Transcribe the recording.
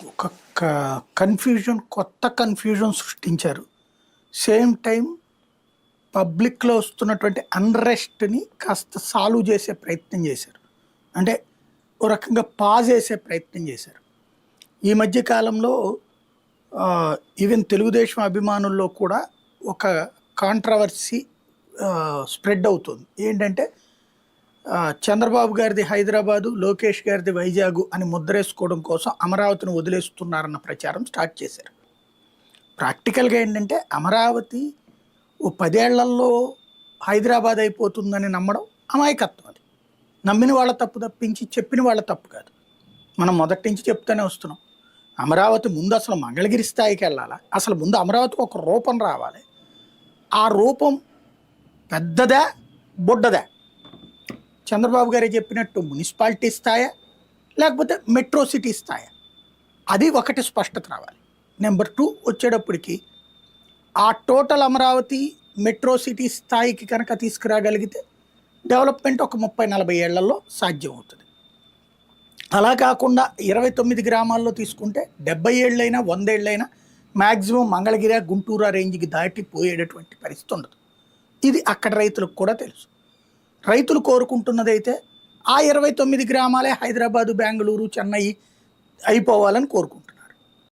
ఒక కన్ఫ్యూజన్ కొత్త కన్ఫ్యూజన్ సృష్టించారు. సేమ్ టైం పబ్లిక్లో వస్తున్నటువంటి అన్రెస్ట్ని కాస్త సాల్వ్ చేసే ప్రయత్నం చేశారు. అంటే ఓ రకంగా పాజ్ చేసే ప్రయత్నం చేశారు. ఈ మధ్య కాలంలో ఈవెన్ తెలుగుదేశం అభిమానుల్లో కూడా ఒక కాంట్రవర్సీ స్ప్రెడ్ అవుతుంది. ఏంటంటే చంద్రబాబు గారిది హైదరాబాదు లోకేష్ గారిది వైజాగ్ అని ముద్రేసుకోవడం కోసం అమరావతిని వదిలేస్తున్నారన్న ప్రచారం స్టార్ట్ చేశారు. ప్రాక్టికల్గా ఏంటంటే అమరావతి ఓ పదేళ్ళలో హైదరాబాద్ అయిపోతుందని నమ్మడం అమాయకత్వం అది. నమ్మిన వాళ్ళ తప్పు తప్పించి చెప్పిన వాళ్ళ తప్పు కాదు. మనం మొదటి నుంచి చెప్తూనే వస్తున్నాం. అమరావతి ముందు అసలు మంగళగిరి స్థాయికి వెళ్ళాలా? అసలు ముందు అమరావతికి ఒక రూపం రావాలి. ఆ రూపం పెద్దదా బుడ్డదా. చంద్రబాబు గారే చెప్పినట్టు మున్సిపాలిటీ స్థాయా లేకపోతే మెట్రో సిటీ స్థాయా. అది ఒకటి స్పష్టత రావాలి. నెంబర్ టూ వచ్చేటప్పటికి ఆ టోటల్ అమరావతి మెట్రో సిటీ స్థాయికి కనుక తీసుకురాగలిగితే డెవలప్మెంట్ ఒక ముప్పై నలభై ఏళ్ళలో సాధ్యం అవుతుంది. అలా కాకుండా ఇరవై తొమ్మిది గ్రామాల్లో తీసుకుంటే డెబ్బై ఏళ్ళైనా వందేళ్ళైనా మ్యాక్సిమం మంగళగిరి గుంటూరు రేంజ్కి దాటి పోయేటటువంటి పరిస్థితి ఉండదు. ఇది అక్కడ రైతులకు కూడా తెలుసు. రైతులు కోరుకుంటున్నదైతే ఆ ఇరవై తొమ్మిది గ్రామాలే హైదరాబాదు బెంగళూరు చెన్నై అయిపోవాలని కోరుకుంటున్నారు.